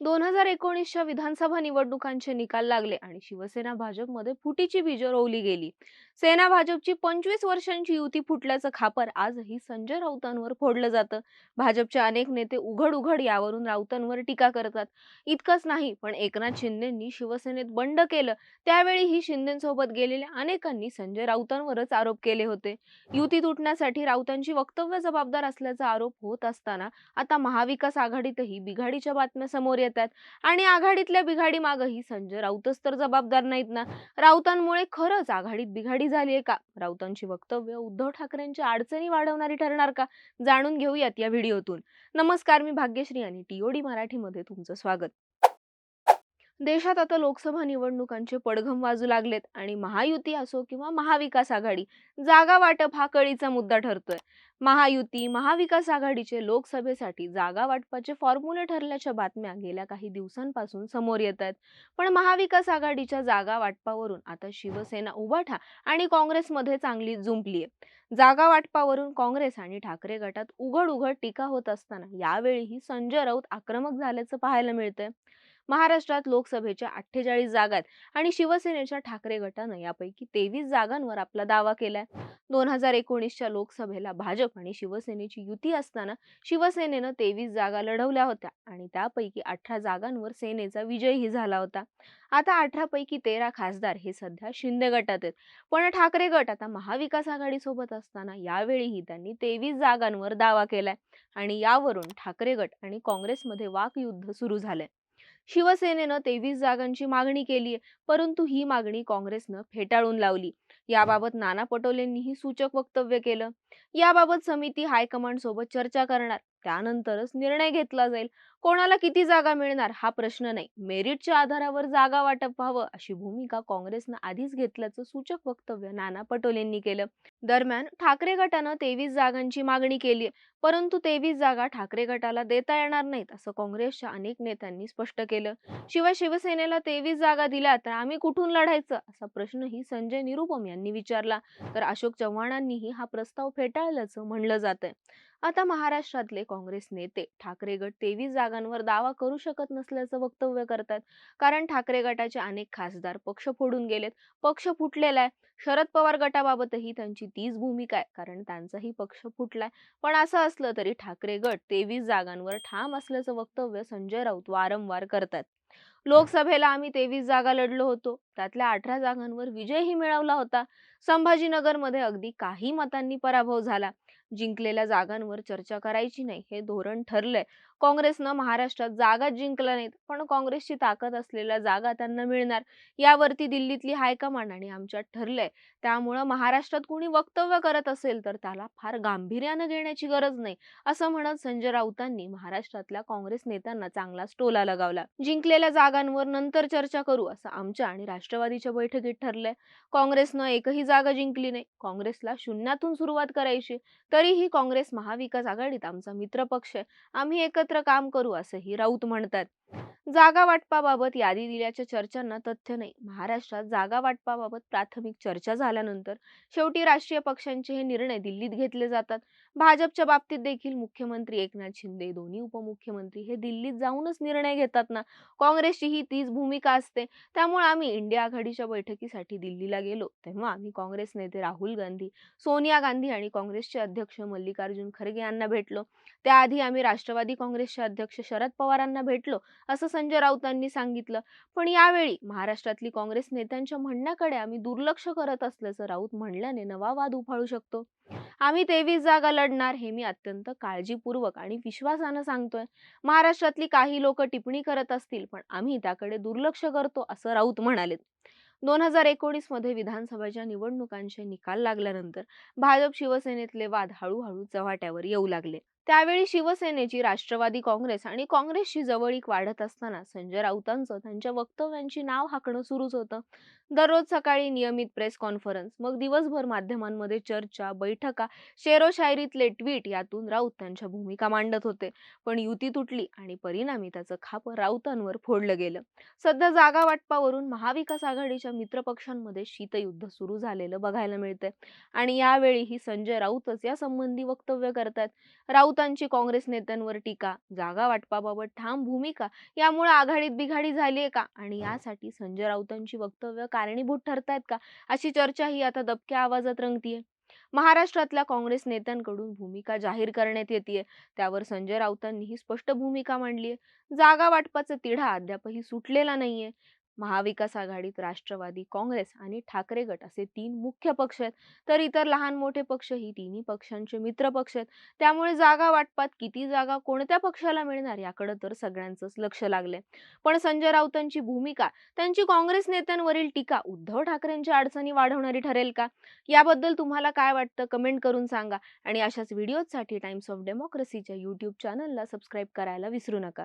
दोन हजार एकोणीसच्या विधानसभा निवडणुकांचे निकाल लागले आणि शिवसेना भाजपमध्ये फुटीची बीज रोवली गेली. सेना भाजपची पंचवीस वर्षांची युती फुटल्याचं खापर आजही संजय राऊतांवर फोडलं जातं. भाजपचे अनेक नेते उघड उघड यावरून राऊतांवर टीका करतात. इतकंच नाही पण एकनाथ शिंदेंनी शिवसेनेत बंड केलं. त्यावेळी ही शिंदेसोबत गेलेल्या अनेकांनी संजय राऊतांवरच आरोप केले होते. युती तुटण्यासाठी राऊतांची वक्तव्य जबाबदार असल्याचा आरोप होत असताना आता महाविकास आघाडीतही बिघाडीच्या बातम्या समोर येतात. आणि आघाडीतल्या बिघाडी मागही संजय राऊतच तर जबाबदार नाहीत ना. राऊतांमुळे खरंच आघाडीत बिघाडी झाली आहे का? राऊतांची वक्तव्य उद्धव ठाकरेंच्या अडचणी वाढवणारी ठरणार का? जाणून घेऊयात या व्हिडिओतून. नमस्कार मी भाग्यश्री आणि टीओडी मराठीमध्ये तुमचं स्वागत. देशात आता लोकसभा निवडणुकांचे पडघम वाजू लागलेत आणि महायुती असो किंवा महाविकास आघाडी जागा वाटप हा कळीचा मुद्दा ठरतोय. महायुती महाविकास आघाडीचे लोकसभेसाठी जागा वाटपाचे फॉर्म्युले ठरल्याच्या बातम्या गेल्या काही दिवसांपासून समोर येत आहेत. पण महाविकास आघाडीच्या जागा वाटपावरून आता शिवसेना उभाठा आणि काँग्रेसमध्ये चांगली जुंपली आहे जागा वाटपावरून काँग्रेस आणि ठाकरे गटात उघड उघड टीका होत असताना यावेळीही संजय राऊत आक्रमक झाल्याचं पाहायला मिळतंय. महाराष्ट्रात लोकसभेच्या अठ्ठेचाळीस जागा आहेत आणि शिवसेनेच्या ठाकरे गटानं यापैकी तेवीस जागांवर आपला दावा केलाय. दोन हजार एकोणीसच्या लोकसभेला भाजप आणि शिवसेनेची युती असताना शिवसेनेनं तेवीस जागा लढवल्या होत्या आणि त्यापैकी अठरा जागांवर सेनेचा विजयही झाला होता. आता अठरा पैकी तेरा खासदार हे सध्या शिंदे गटात आहेत. पण ठाकरे गट आता महाविकास आघाडी सोबत असताना यावेळीही त्यांनी तेवीस जागांवर दावा केलाय. आणि यावरून ठाकरे गट आणि काँग्रेसमध्ये वाकयुद्ध सुरू झालंय. शिवसेनेनं तेवीस जागांची मागणी केली आहे परंतु ही मागणी काँग्रेसनं फेटाळून लावली. याबाबत नाना पटोलेंनीही सूचक वक्तव्य केलं. याबाबत समिती हायकमांड सोबत चर्चा करणार. त्यानंतरच निर्णय घेतला जाईल. कोणाला किती जागा मिळणार हा प्रश्न नाही. मेरिटच्या आधारावर जागा वाटप व्हावं अशी भूमिका काँग्रेसनं आधीच घेतल्याचं सूचक वक्तव्य नाना पटोलेंनी केलं. दरम्यान ठाकरे गटानं तेवीस जागांची मागणी केली परंतु तेवीस जागा ठाकरे गटाला देता येणार नाहीत असं काँग्रेसच्या अनेक नेत्यांनी स्पष्ट केलं. शिवाय शिवसेनेला तेवीस जागा दिल्या तर आम्ही कुठून लढायचं? असा प्रश्नही संजय निरुपम यांनी विचारला. तर अशोक चव्हाणांनीही हा प्रस्ताव फेटाळल्याचं म्हणलं जात आहे आता महाराष्ट्रातले काँग्रेस नेते ठाकरे गट तेवीस जागांवर दावा करू शकत नसल्याचं वक्तव्य करतात. कारण ठाकरे गटाचे अनेक खासदार पक्ष फोडून गेलेत. पक्ष फुटलेला आहे. शरद पवार गटाबाबतही त्यांची तीच भूमिका आहे. कारण त्यांचाही पक्ष फुटलाय. पण असं असलं तरी ठाकरे गट तेवीस जागांवर ठाम असल्याचं वक्तव्य संजय राऊत वारंवार करतात. लोकसभेला आम्ही तेवीस जागा लढलो होतो. त्यातल्या अठरा जागांवर विजयही मिळवला होता. संभाजीनगरमध्ये अगदी काही मतांनी पराभव झाला. जिंकलेल्या जागांवर चर्चा करायची नाही हे धोरण ठरलंय. काँग्रेसनं महाराष्ट्रात जागा जिंकल्या नाहीत पण काँग्रेसची ताकद असलेल्या जागा त्यांना मिळणार यावरती दिल्लीतली हायकमांड आणि आमच्यात ठरलंय. त्यामुळं महाराष्ट्रात कुणी वक्तव्य करत असेल तर त्याला फार गांभीर्यानं घेण्याची गरज नाही असं म्हणत संजय राऊतांनी महाराष्ट्रातल्या काँग्रेस नेत्यांना चांगलाच टोला लगावला. जिंकलेल्या जागांवर नंतर चर्चा करू असं आमच्या आणि राष्ट्रवादीच्या बैठकीत ठरलंय. काँग्रेसनं एकही जागा जिंकली नाही. काँग्रेसला शून्यातून सुरुवात करायची तरीही काँग्रेस महाविकास आघाडीत आमचा मित्र पक्ष आहे. आम्ही एकत्र काम करू असंही राऊत म्हणतात. जागा वाटपाबाबत यादी दिल्याच्या चर्चांना तथ्य नाही. महाराष्ट्रात जागा वाटपाबाबत प्राथमिक चर्चा झाल्यानंतर शेवटी राष्ट्रीय पक्षांचे हे निर्णय दिल्लीत घेतले जातात. भाजपच्या बाबतीत देखील मुख्यमंत्री एकनाथ शिंदे दोन्ही उपमुख्यमंत्री हे दिल्लीत जाऊनच निर्णय घेतात ना. काँग्रेसची ही तीच भूमिका असते. त्यामुळे आम्ही इंडिया आघाडीच्या बैठकीसाठी दिल्लीला गेलो. तेव्हा आम्ही काँग्रेस नेते राहुल गांधी सोनिया गांधी आणि काँग्रेसचे अध्यक्ष मल्लिकार्जुन खरगे यांना भेटलो. त्याआधी आम्ही राष्ट्रवादी काँग्रेसचे अध्यक्ष शरद पवारांना भेटलो. असं संजय राऊतांनी सांगितलं. पण यावेळी महाराष्ट्रातली काँग्रेस नेत्यांच्या म्हणण्याकडे आम्ही दुर्लक्ष करत असल्याचं राऊत म्हणल्याने नवा वाद उफाळू शकतो. आम्ही तेवीस जागा लढणार हे मी अत्यंत काळजीपूर्वक आणि विश्वासानं सांगतोय. महाराष्ट्रातली काही लोक टिप्पणी करत असतील पण आम्ही त्याकडे दुर्लक्ष करतो असं राऊत म्हणाले दोन हजार एकोणीसमध्ये विधानसभेच्या निवडणुकांचे निकाल लागल्यानंतर भाजप शिवसेनेतले वाद हळूहळू चव्हाट्यावर येऊ लागले. त्यावेळी शिवसेनेची राष्ट्रवादी काँग्रेस आणि काँग्रेसची जवळीक वाढत असताना संजय राऊतांचं त्यांच्या वक्तव्यांची नाव हाकणं सुरूच होतं. दररोज सकाळी नियमित प्रेस कॉन्फरन्स मग दिवसभर माध्यमांमध्ये चर्चा बैठका शेरोशायरीतले ट्विट यातून राऊत त्यांच्या भूमिका मांडत होते. पण युती तुटली आणि परिणामी त्याचं खाप राऊतांवर फोडलं गेलं. सध्या जागा वाटपावरून महाविकास आघाडीच्या मित्रपक्षांमध्ये शीतयुद्ध सुरू झालेलं बघायला मिळतंय. आणि यावेळीही संजय राऊतच या संबंधी वक्तव्य करतात राऊत राऊतांची काँग्रेस नेत्यांवर टीका जागा वाटपाबाबत ठाम भूमिका यामुळे आघाडीत बिघाडी झाली आहे का? आणि यासाठी संजय राऊतांची वक्तव्य कारणीभूत ठरतायत का? अशी चर्चा ही आता दबक्या आवाजात रंगतीये. महाराष्ट्रातल्या काँग्रेस नेत्यांकडून भूमिका जाहीर करण्यात येते त्यावर संजय राऊतांनीही स्पष्ट भूमिका मांडली आहे जागा वाटपाचा तिढा अद्यापही सुटलेला नाहीये. महाविकास आघाडीत राष्ट्रवादी काँग्रेस आणि ठाकरे गट असे तीन मुख्य पक्ष आहेत. तर इतर लहान मोठे पक्ष ही तिन्ही पक्षांचे मित्र पक्ष आहेत. त्यामुळे जागा वाटपात किती जागा कोणत्या पक्षाला मिळणार याकडे तर सगळ्यांचंच लक्ष लागले पण संजय राऊतांची भूमिका त्यांची काँग्रेस नेत्यांवरील टीका उद्धव ठाकरेंच्या अडचणी वाढवणारी ठरेल का? याबद्दल तुम्हाला काय वाटतं कमेंट करून सांगा. आणि अशाच व्हिडिओसाठी टाइम्स ऑफ डेमोक्रेसीच्या युट्यूब चॅनलला सबस्क्राईब करायला विसरू नका.